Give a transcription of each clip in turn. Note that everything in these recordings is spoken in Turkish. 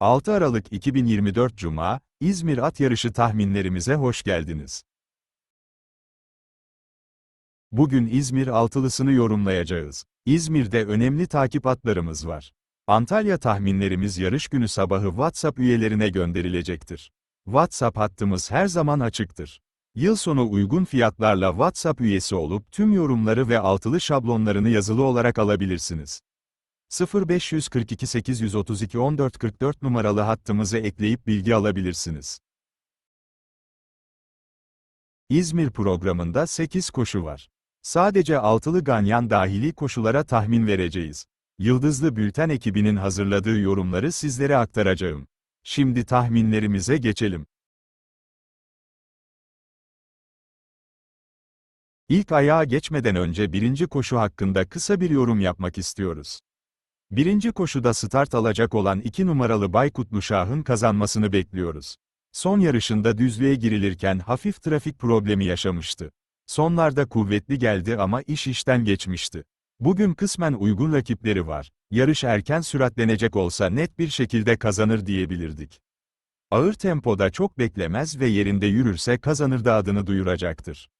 6 Aralık 2024 Cuma, İzmir At Yarışı tahminlerimize hoş geldiniz. Bugün İzmir altılısını yorumlayacağız. İzmir'de önemli takip atlarımız var. Antalya tahminlerimiz yarış günü sabahı WhatsApp üyelerine gönderilecektir. WhatsApp hattımız her zaman açıktır. Yıl sonu uygun fiyatlarla WhatsApp üyesi olup tüm yorumları ve altılı şablonlarını yazılı olarak alabilirsiniz. 0542 832 1444 numaralı hattımızı ekleyip bilgi alabilirsiniz. İzmir programında 8 koşu var. Sadece altılı ganyan dahili koşulara tahmin vereceğiz. Yıldızlı Bülten ekibinin hazırladığı yorumları sizlere aktaracağım. Şimdi tahminlerimize geçelim. İlk ayağa geçmeden önce birinci koşu hakkında kısa bir yorum yapmak istiyoruz. Birinci koşuda start alacak olan 2 numaralı Baykutlu Şah'ın kazanmasını bekliyoruz. Son yarışında düzlüğe girilirken hafif trafik problemi yaşamıştı. Sonlarda kuvvetli geldi ama iş işten geçmişti. Bugün kısmen uygun rakipleri var. Yarış erken süratlenecek olsa net bir şekilde kazanır diyebilirdik. Ağır tempoda çok beklemez ve yerinde yürürse kazanır da adını duyuracaktır.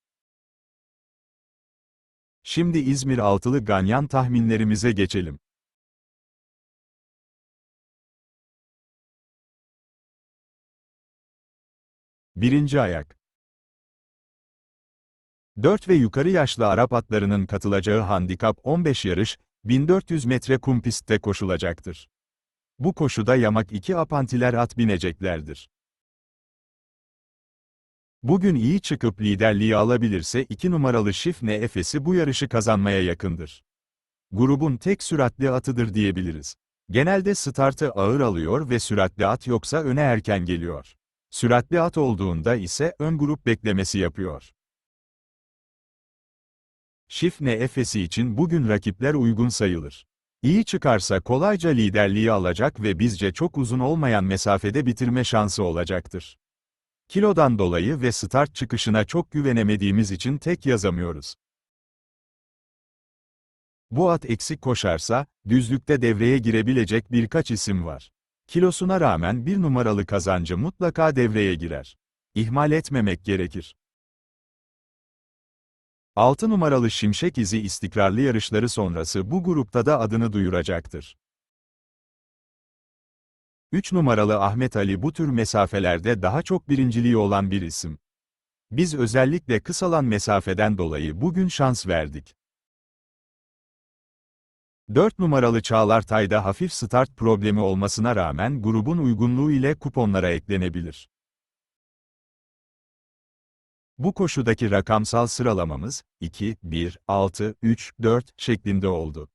Şimdi İzmir altılı ganyan tahminlerimize geçelim. Birinci ayak. 4 ve yukarı yaşlı Arap atlarının katılacağı handikap 15 yarış, 1400 metre kum pistte koşulacaktır. Bu koşuda yamak 2 apantiler at bineceklerdir. Bugün iyi çıkıp liderliği alabilirse 2 numaralı Şifne Efes'i bu yarışı kazanmaya yakındır. Grubun tek süratli atıdır diyebiliriz. Genelde startı ağır alıyor ve süratli at yoksa öne erken geliyor. Süratli at olduğunda ise ön grup beklemesi yapıyor. Şifne Efes'i için bugün rakipler uygun sayılır. İyi çıkarsa kolayca liderliği alacak ve bizce çok uzun olmayan mesafede bitirme şansı olacaktır. Kilodan dolayı ve start çıkışına çok güvenemediğimiz için tek yazamıyoruz. Bu at eksik koşarsa, düzlükte devreye girebilecek birkaç isim var. Kilosuna rağmen bir numaralı kazancı mutlaka devreye girer. İhmal etmemek gerekir. 6 numaralı Şimşek izi istikrarlı yarışları sonrası bu grupta da adını duyuracaktır. 3 numaralı Ahmet Ali bu tür mesafelerde daha çok birinciliği olan bir isim. Biz özellikle kısalan mesafeden dolayı bugün şans verdik. 4 numaralı Çağlar Tay'da hafif start problemi olmasına rağmen grubun uygunluğu ile kuponlara eklenebilir. Bu koşudaki rakamsal sıralamamız 2, 1, 6, 3, 4 şeklinde oldu.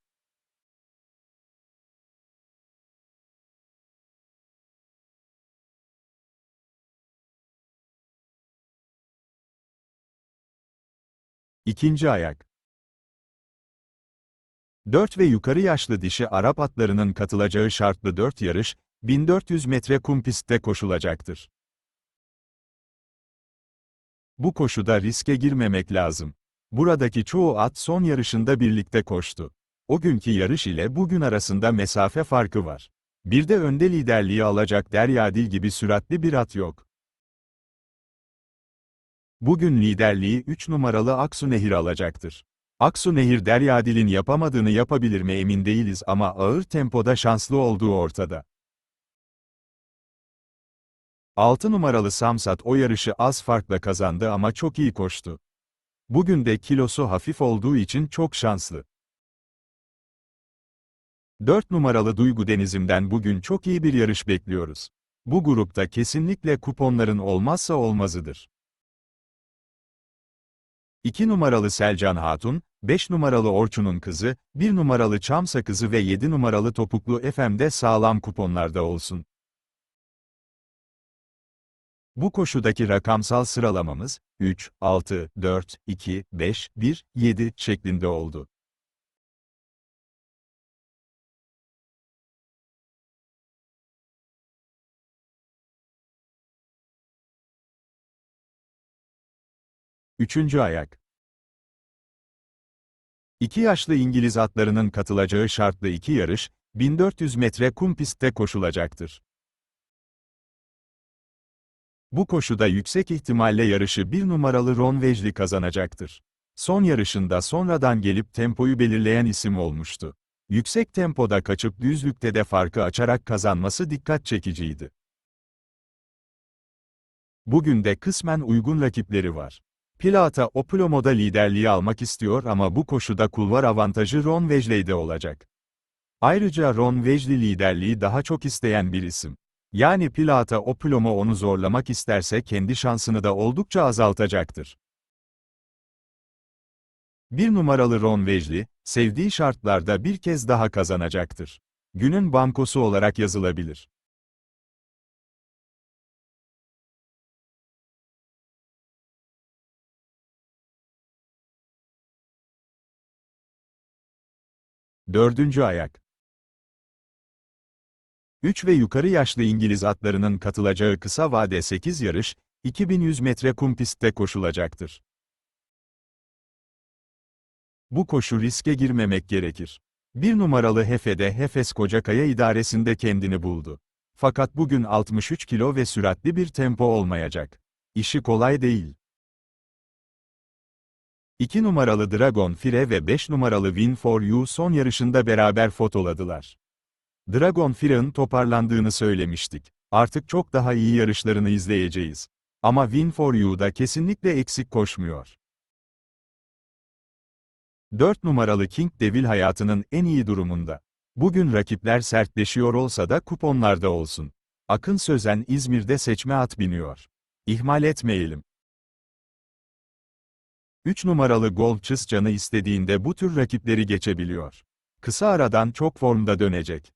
İkinci ayak 4 ve yukarı yaşlı dişi Arap atlarının katılacağı şartlı 4 yarış, 1400 metre kum pistte koşulacaktır. Bu koşuda riske girmemek lazım. Buradaki çoğu at son yarışında birlikte koştu. O günkü yarış ile bugün arasında mesafe farkı var. Bir de önde liderliği alacak Deryadil gibi süratli bir at yok. Bugün liderliği 3 numaralı Aksu Nehir alacaktır. Aksu Nehir Deryadil'in yapamadığını yapabilir mi emin değiliz ama ağır tempoda şanslı olduğu ortada. 6 numaralı Samsat o yarışı az farkla kazandı ama çok iyi koştu. Bugün de kilosu hafif olduğu için çok şanslı. 4 numaralı Duygu Denizim'den bugün çok iyi bir yarış bekliyoruz. Bu grupta kesinlikle kuponların olmazsa olmazıdır. 2 numaralı Selcan Hatun, 5 numaralı Orçun'un kızı, 1 numaralı Çam Sakızı ve 7 numaralı Topuklu FM'de sağlam kuponlarda olsun. Bu koşudaki rakamsal sıralamamız, 3, 6, 4, 2, 5, 1, 7 şeklinde oldu. Üçüncü ayak. İki yaşlı İngiliz atlarının katılacağı şartlı iki yarış, 1400 metre kum pistte koşulacaktır. Bu koşuda yüksek ihtimalle yarışı bir numaralı Ron Wesley kazanacaktır. Son yarışında sonradan gelip tempoyu belirleyen isim olmuştu. Yüksek tempoda kaçıp düzlükte de farkı açarak kazanması dikkat çekiciydi. Bugün de kısmen uygun rakipleri var. Pilata Oplomo'da liderliği almak istiyor ama bu koşuda kulvar avantajı Ron Wesley'de olacak. Ayrıca Ron Wesley liderliği daha çok isteyen bir isim. Yani Pilata Oplomo onu zorlamak isterse kendi şansını da oldukça azaltacaktır. Bir numaralı Ron Wesley, sevdiği şartlarda bir kez daha kazanacaktır. Günün bankosu olarak yazılabilir. Dördüncü ayak. 3 ve yukarı yaşlı İngiliz atlarının katılacağı kısa vade 8 yarış, 2100 metre kum pistte koşulacaktır. Bu koşu riske girmemek gerekir. Bir numaralı Hefe'de Hefes Kocakaya idaresinde kendini buldu. Fakat bugün 63 kilo ve süratli bir tempo olmayacak. İşi kolay değil. 2 numaralı Dragon Fire ve 5 numaralı Win for You son yarışında beraber fotoladılar. Dragon Fire'ın toparlandığını söylemiştik. Artık çok daha iyi yarışlarını izleyeceğiz. Ama Win for You'da kesinlikle eksik koşmuyor. 4 numaralı King Devil hayatının en iyi durumunda. Bugün rakipler sertleşiyor olsa da kuponlarda olsun. Akın Sözen İzmir'de seçme at biniyor. İhmal etmeyelim. 3 numaralı Golchus canı istediğinde bu tür rakipleri geçebiliyor. Kısa aradan çok formda dönecek.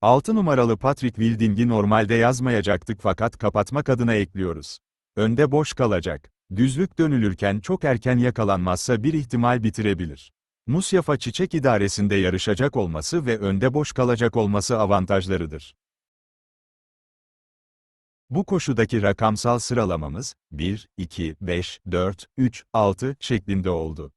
6 numaralı Patrick Wilding'i normalde yazmayacaktık fakat kapatmak adına ekliyoruz. Önde boş kalacak. Düzlük dönülürken çok erken yakalanmazsa bir ihtimal bitirebilir. Musyafa Çiçek İdaresi'nde yarışacak olması ve önde boş kalacak olması avantajlarıdır. Bu koşudaki rakamsal sıralamamız, 1, 2, 5, 4, 3, 6 şeklinde oldu.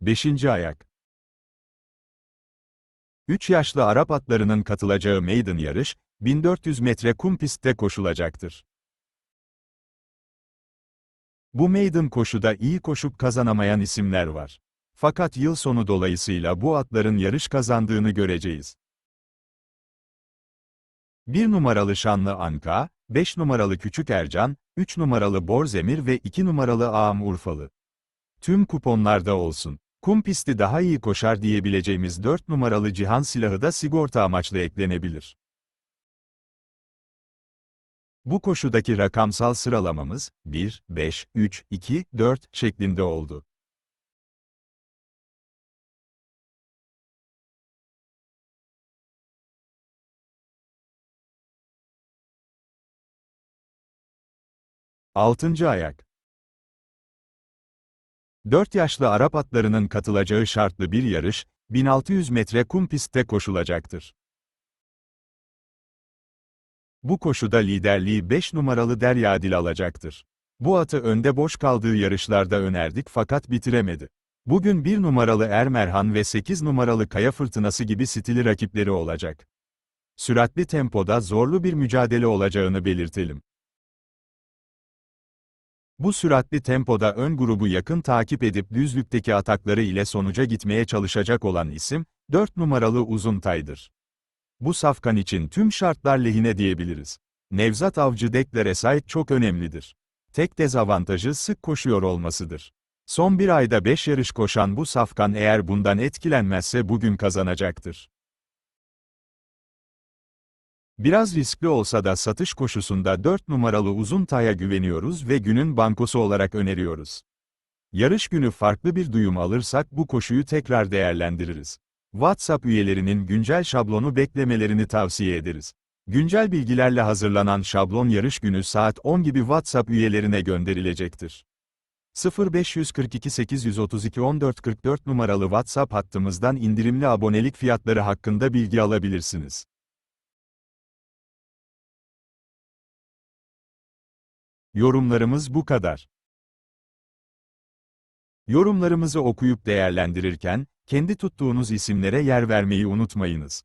Beşinci ayak. 3 yaşlı Arap atlarının katılacağı maiden yarış, 1400 metre kum pistte koşulacaktır. Bu maiden koşuda iyi koşup kazanamayan isimler var. Fakat yıl sonu dolayısıyla bu atların yarış kazandığını göreceğiz. 1 numaralı Şanlı Anka, 5 numaralı Küçük Ercan, 3 numaralı Borzemir ve 2 numaralı Ağam Urfalı. Tüm kuponlarda olsun. Kum pisti daha iyi koşar diyebileceğimiz 4 numaralı Cihan silahı da sigorta amaçlı eklenebilir. Bu koşudaki rakamsal sıralamamız 1, 5, 3, 2, 4 şeklinde oldu. Altıncı ayak 4 yaşlı Arap atlarının katılacağı şartlı bir yarış, 1600 metre kum pistte koşulacaktır. Bu koşuda liderliği 5 numaralı Derya Dil alacaktır. Bu atı önde boş kaldığı yarışlarda önerdik fakat bitiremedi. Bugün 1 numaralı Ermerhan ve 8 numaralı Kaya Fırtınası gibi stili rakipleri olacak. Süratli tempoda zorlu bir mücadele olacağını belirtelim. Bu süratli tempoda ön grubu yakın takip edip düzlükteki atakları ile sonuca gitmeye çalışacak olan isim, 4 numaralı Uzuntay'dır. Bu safkan için tüm şartlar lehine diyebiliriz. Nevzat Avcı Dekler'e sahip çok önemlidir. Tek dezavantajı sık koşuyor olmasıdır. Son bir ayda 5 yarış koşan bu safkan eğer bundan etkilenmezse bugün kazanacaktır. Biraz riskli olsa da satış koşusunda 4 numaralı uzun taya güveniyoruz ve günün bankosu olarak öneriyoruz. Yarış günü farklı bir duyum alırsak bu koşuyu tekrar değerlendiririz. WhatsApp üyelerinin güncel şablonu beklemelerini tavsiye ederiz. Güncel bilgilerle hazırlanan şablon yarış günü saat 10 gibi WhatsApp üyelerine gönderilecektir. 0542 832 1444 numaralı WhatsApp hattımızdan indirimli abonelik fiyatları hakkında bilgi alabilirsiniz. Yorumlarımız bu kadar. Yorumlarımızı okuyup değerlendirirken, kendi tuttuğunuz isimlere yer vermeyi unutmayınız.